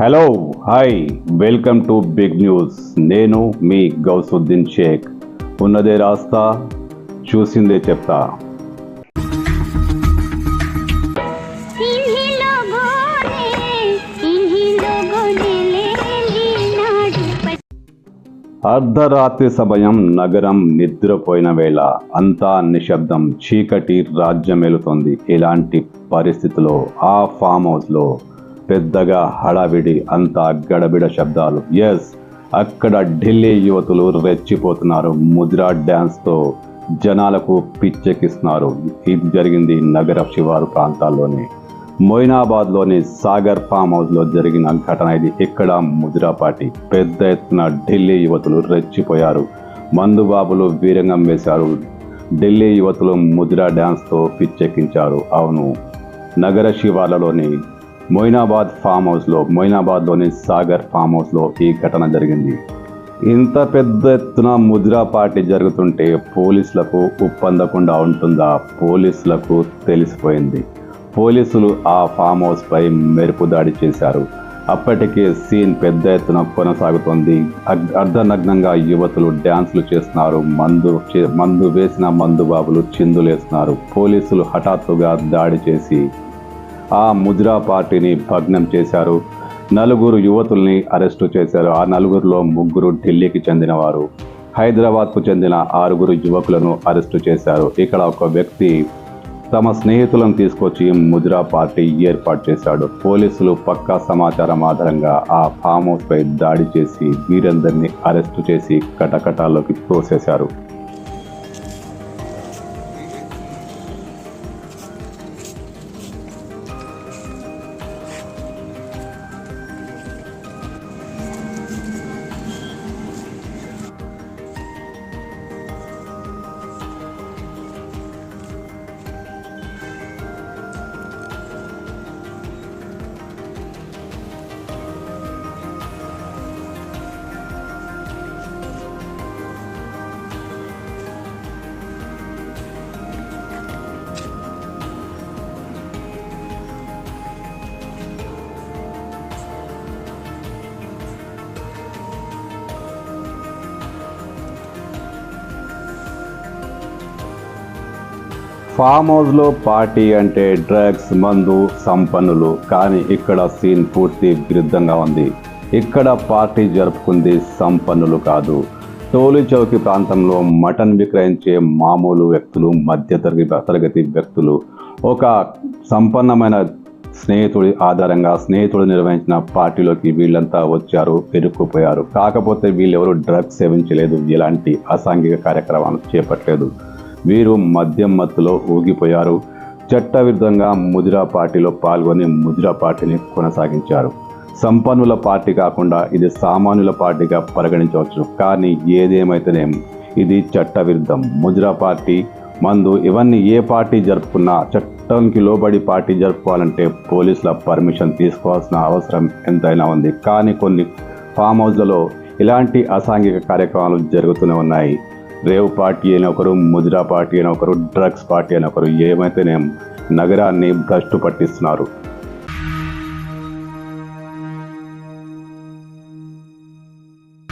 Hello hi welcome to big news నేను మీ గౌసుద్దీన్ షేక్. ఉన్నదే రాస్తా చూసిందే చెప్తా. అర్ధరాత్రి సమయం నగరం నిద్రపోయిన వేళ అంతా నిశ్శబ్దం చీకటి రాజ్యమేలుతోంది ఇలాంటి పరిస్థితిలో ఆ ఫామ్ హౌస్లో పెద్దగా హడావిడి అంతా గడబిడ శబ్దాలు. ఎస్ అక్కడ ఢిల్లీ యువతులు రెచ్చిపోతున్నారు. ముద్రా డ్యాన్స్తో జనాలకు పిచ్చెక్కిస్తున్నారు. ఇది జరిగింది నగర శివారు ప్రాంతాల్లోనే? మొయినాబాద్లోని సాగర్ ఫామ్ హౌస్లో జరిగిన ఘటన ఇది ఇక్కడ ముదిరాపాటి పెద్ద ఎత్తున ఢిల్లీ యువతులు రెచ్చిపోయారు. మందుబాబులు వీరంగం వేశారు. ఢిల్లీ యువతులు ముద్రా డ్యాన్స్తో పిచ్చెక్కించారు. అవును నగర శివార్లలోని మొయినాబాద్ ఫామ్ హౌస్లో మొయినాబాద్లోని సాగర్ ఫామ్ హౌస్లో ఈ ఘటన జరిగింది. ఇంత పెద్ద ఎత్తున ముద్రా పార్టీ జరుగుతుంటే పోలీసులకు ఉప్పందకుండా ఉంటుందా? పోలీసులకు తెలిసిపోయింది. పోలీసులు ఆ ఫామ్ హౌస్పై మెరుపు దాడి చేశారు. అప్పటికే సీన్ పెద్ద ఎత్తున కొనసాగుతోంది. అగ్- అర్ధనగ్నంగా యువతులు డ్యాన్సులు చేస్తున్నారు. మందు చే- మందు వేసిన మందు బాబులు చిందులేస్తున్నారు. పోలీసులు హఠాత్తుగా దాడి చేసి ఆ ముద్రా పార్టీని భగ్నం చేశారు. నలుగురు యువతుల్ని అరెస్టు చేశారు. ఆ నలుగురిలో ముగ్గురు ఢిల్లీకి చెందినవారు. హైదరాబాద్కు చెందిన ఆరుగురు యువకులను అరెస్టు చేశారు. ఇక్కడ ఒక వ్యక్తి తమ స్నేహితులను తీసుకొచ్చి ముద్రా పార్టీ ఏర్పాటు చేశాడు. పోలీసులు పక్కా సమాచారం ఆధారంగా ఆ ఫామ్ హౌస్పై దాడి చేసి వీరందరినీ అరెస్టు చేసి కటకటాల్లోకి తోసేశారు. ఫామ్ హౌస్లో పార్టీ అంటే డ్రగ్స్ మందు సంపన్నులు. కానీ ఇక్కడ సీన్ పూర్తి విరుద్ధంగా ఉంది. ఇక్కడ పార్టీ జరుపుకుంది సంపన్నులు కాదు. టోలీ చౌకి ప్రాంతంలో మటన్ విక్రయించే మామూలు వ్యక్తులు మధ్యతరగతి తరగతి వ్యక్తులు. ఒక సంపన్నమైన స్నేహితుడి ఆధారంగా స్నేహితుడు నిర్వహించిన పార్టీలోకి వీళ్ళంతా వచ్చారు పెరుక్కుపోయారు కాకపోతే వీళ్ళెవరూ డ్రగ్స్ సేవించలేదు. ఎలాంటి అసాంఘిక కార్యక్రమాలు చేపట్టలేదు. వీరు మద్యం మత్తులో ఊగిపోయారు. చట్టవిరుద్ధంగా ముదిరా పార్టీలో పాల్గొని ముదిరా పార్టీని కొనసాగించారు. సంపన్నుల పార్టీ కాకుండా ఇది సామాన్యుల పార్టీగా పరిగణించవచ్చు. కానీ ఏదేమైతేనేం ఇది చట్టవిరుద్ధం. ముదిరా పార్టీ మందు ఇవన్నీ ఏ పార్టీ జరుపుకున్నా చట్టంకి లోబడి పార్టీ జరుపుకోవాలంటే పోలీసుల పర్మిషన్ తీసుకోవాల్సిన అవసరం ఎంతైనా ఉంది. కానీ కొన్ని ఫామ్ హౌస్లలో ఇలాంటి అసాంఘిక కార్యక్రమాలు జరుగుతూనే ఉన్నాయి. రేవ్ పార్టీ అయిన ఒకరు ముదిరా పార్టీ అయిన ఒకరు డ్రగ్స్ పార్టీ అయిన ఒకరు ఏమైతేనేం నగరాన్ని భ్రష్టు పట్టిస్తున్నారు